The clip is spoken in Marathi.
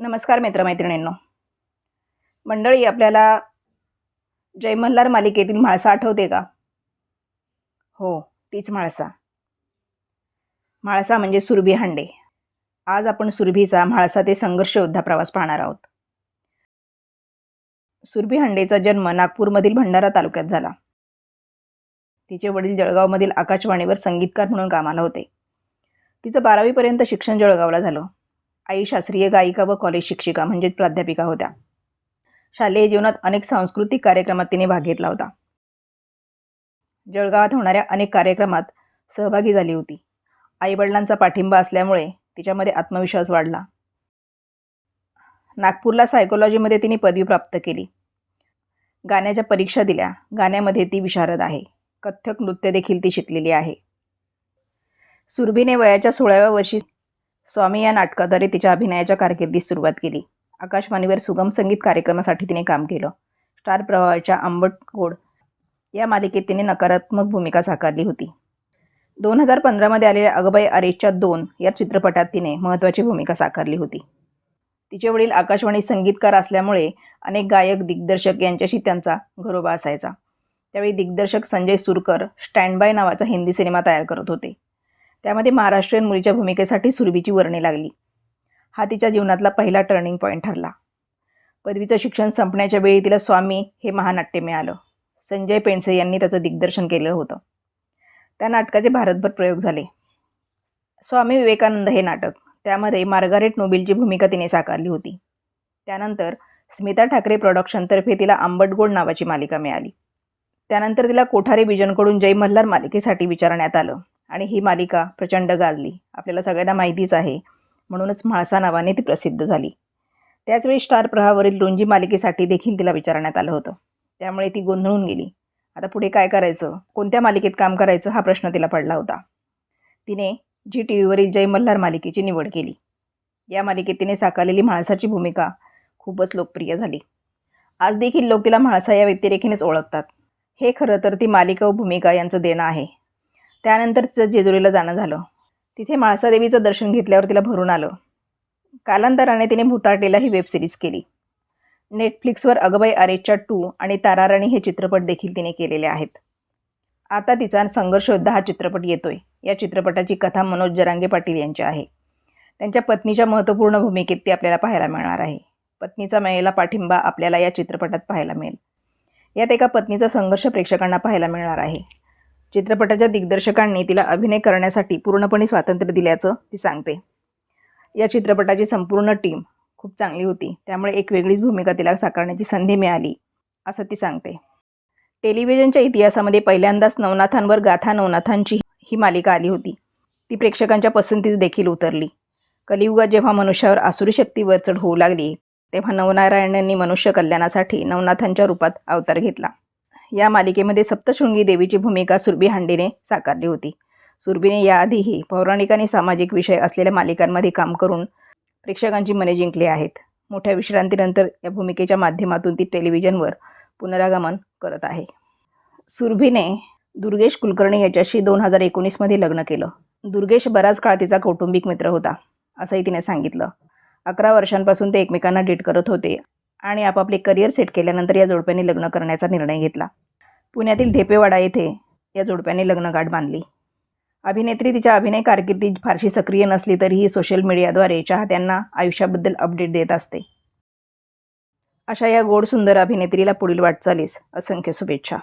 नमस्कार मित्रमैत्रिणींनो. मंडळी आपल्याला जय मल्हार मालिकेतील म्हाळसा आठवते का? हो तीच म्हाळसा. म्हाळसा म्हणजे सुरभी हांडे. आज आपण सुरभीचा म्हाळसा ते संघर्ष योद्धा प्रवास पाहणार आहोत. सुरभी हांडेचा जन्म नागपूरमधील भंडारा तालुक्यात झाला. तिचे वडील जळगावमधील आकाशवाणीवर संगीतकार म्हणून कामाला होते. तिचं बारावीपर्यंत शिक्षण जळगावला झालं. आई शास्त्रीय गायिका व कॉलेज शिक्षिका म्हणजेच प्राध्यापिका होत्या. शालेय जीवनात अनेक सांस्कृतिक कार्यक्रमात तिने भाग घेतला होता. जळगावात होणाऱ्या अनेक कार्यक्रमात सहभागी झाली होती. आईवडिलांचा पाठिंबा असल्यामुळे तिच्यामध्ये आत्मविश्वास वाढला. नागपूरला सायकोलॉजीमध्ये तिने पदवी प्राप्त केली. गाण्याच्या परीक्षा दिल्या. गाण्यामध्ये ती विशारद आहे. कथ्थक नृत्य देखील ती शिकलेली आहे. सुरभीने वयाच्या सोळाव्या वर्षी स्वामी या नाटकाद्वारे तिच्या अभिनयाच्या कारकिर्दीस सुरुवात केली. आकाशवाणीवर सुगम संगीत कार्यक्रमासाठी तिने काम केलं. स्टार प्रवाहाच्या आंबट गोड या मालिकेत तिने नकारात्मक भूमिका साकारली होती. दोन हजार पंधरामध्ये आलेल्या अगबाई आरेच्या दोन या चित्रपटात तिने महत्त्वाची भूमिका साकारली होती. तिचे वडील आकाशवाणी संगीतकार असल्यामुळे अनेक गायक दिग्दर्शक यांच्याशी त्यांचा घरोबा असायचा. त्यावेळी दिग्दर्शक संजय सुरकर स्टँड बाय नावाचा हिंदी सिनेमा तयार करत होते. त्यामध्ये महाराष्ट्रीयन मुलीच्या भूमिकेसाठी सुरभीची वर्णी लागली. हा तिच्या जीवनातला पहिला टर्निंग पॉईंट ठरला. पदवीचं शिक्षण संपण्याच्या वेळी तिला स्वामी हे महानाट्य मिळालं. संजय पेंडसे यांनी त्याचं दिग्दर्शन केलं होतं. त्या नाटकाचे भारतभर प्रयोग झाले. स्वामी विवेकानंद हे नाटक त्यामध्ये मार्गारेट नोबेलची भूमिका तिने साकारली होती. त्यानंतर स्मिता ठाकरे प्रोडक्शनतर्फे तिला आंबटगोड नावाची मालिका मिळाली. त्यानंतर तिला कोठारे विजनकडून जय मल्हार मालिकेसाठी विचारण्यात आलं. आणि ही मालिका प्रचंड गाजली. आपल्याला सगळ्यांना माहितीच आहे. म्हणूनच म्हाळसा नावाने ती प्रसिद्ध झाली. त्याचवेळी स्टार प्रहावरील लोंजी मालिकेसाठी देखील तिला विचारण्यात आलं होतं. त्यामुळे ती गोंधळून गेली. आता पुढे काय करायचं? कोणत्या मालिकेत काम करायचं? हा प्रश्न तिला पडला होता. तिने जी टी व्हीवरील जय मल्हार मालिकेची निवड केली. या मालिकेत तिने साकारलेली म्हाळसाची भूमिका खूपच लोकप्रिय झाली. आज देखील लोक तिला म्हाळसा या व्यक्तिरेखेनेच ओळखतात. हे खरं तर ती मालिका व भूमिका यांचं देणं आहे. त्यानंतर तिचं जेजुरीला जाणं झालं. तिथे म्हाळसादेवीचं दर्शन घेतल्यावर तिला भरून आलं. कालांतराने तिने भूताटेला ही वेबसिरीज केली. नेटफ्लिक्सवर अगबाई आरेच्या टू आणि ताराराणी हे चित्रपट देखील तिने केलेले आहेत. आता तिचा संघर्षयोद्धा हा चित्रपट येतोय. या चित्रपटाची कथा मनोज जरांगे पाटील यांची आहे. त्यांच्या पत्नीच्या महत्त्वपूर्ण भूमिकेत ती आपल्याला पाहायला मिळणार आहे. पत्नीचा मिळेला पाठिंबा आपल्याला या चित्रपटात पाहायला मिळेल. यात एका पत्नीचा संघर्ष प्रेक्षकांना पाहायला मिळणार आहे. चित्रपटाच्या दिग्दर्शकांनी तिला अभिनय करण्यासाठी पूर्णपणे स्वातंत्र्य दिल्याचं ती सांगते. या चित्रपटाची संपूर्ण टीम खूप चांगली होती. त्यामुळे एक वेगळीच भूमिका तिला साकारण्याची संधी मिळाली असं ती सांगते. टेलिव्हिजनच्या इतिहासामध्ये पहिल्यांदाच नवनाथांवर गाथा नवनाथांची ही मालिका आली होती. ती प्रेक्षकांच्या पसंतीस देखील उतरली. कलियुगात जेव्हा मनुष्यावर आसुरी शक्ती वरचढ होऊ लागली तेव्हा नवनारायणांनी मनुष्य कल्याणासाठी नवनाथांच्या रूपात अवतार घेतला. या मालिकेमध्ये सप्तशृंगी देवीची भूमिका सुरभी हांडेने साकारली होती. सुरभीने याआधीही पौराणिक आणि सामाजिक विषय असलेल्या मालिकांमध्ये काम करून प्रेक्षकांची मने जिंकली आहेत. मोठ्या विश्रांतीनंतर या भूमिकेच्या माध्यमातून ती टेलिव्हिजनवर पुनरागमन करत आहे. सुरभीने दुर्गेश कुलकर्णी याच्याशी दोन हजार एकोणीसमध्ये लग्न केलं. दुर्गेश बराच काळ तिचा कौटुंबिक मित्र होता असंही तिने सांगितलं. अकरा वर्षांपासून ते एकमेकांना डेट करत होते. आणि आपापले करिअर सेट केल्यानंतर या जोडप्याने लग्न करण्याचा निर्णय घेतला. पुण्यातील ढेपेवाडा येथे या जोडप्याने लग्नगाठ बांधली. अभिनेत्री तिच्या अभिनय कारकिर्दीत फारशी सक्रिय नसली तरीही सोशल मीडियाद्वारे चाहत्यांना आयुष्याबद्दल अपडेट देत असते. अशा या गोड सुंदर अभिनेत्रीला पुढील वाटचालीस असंख्य शुभेच्छा.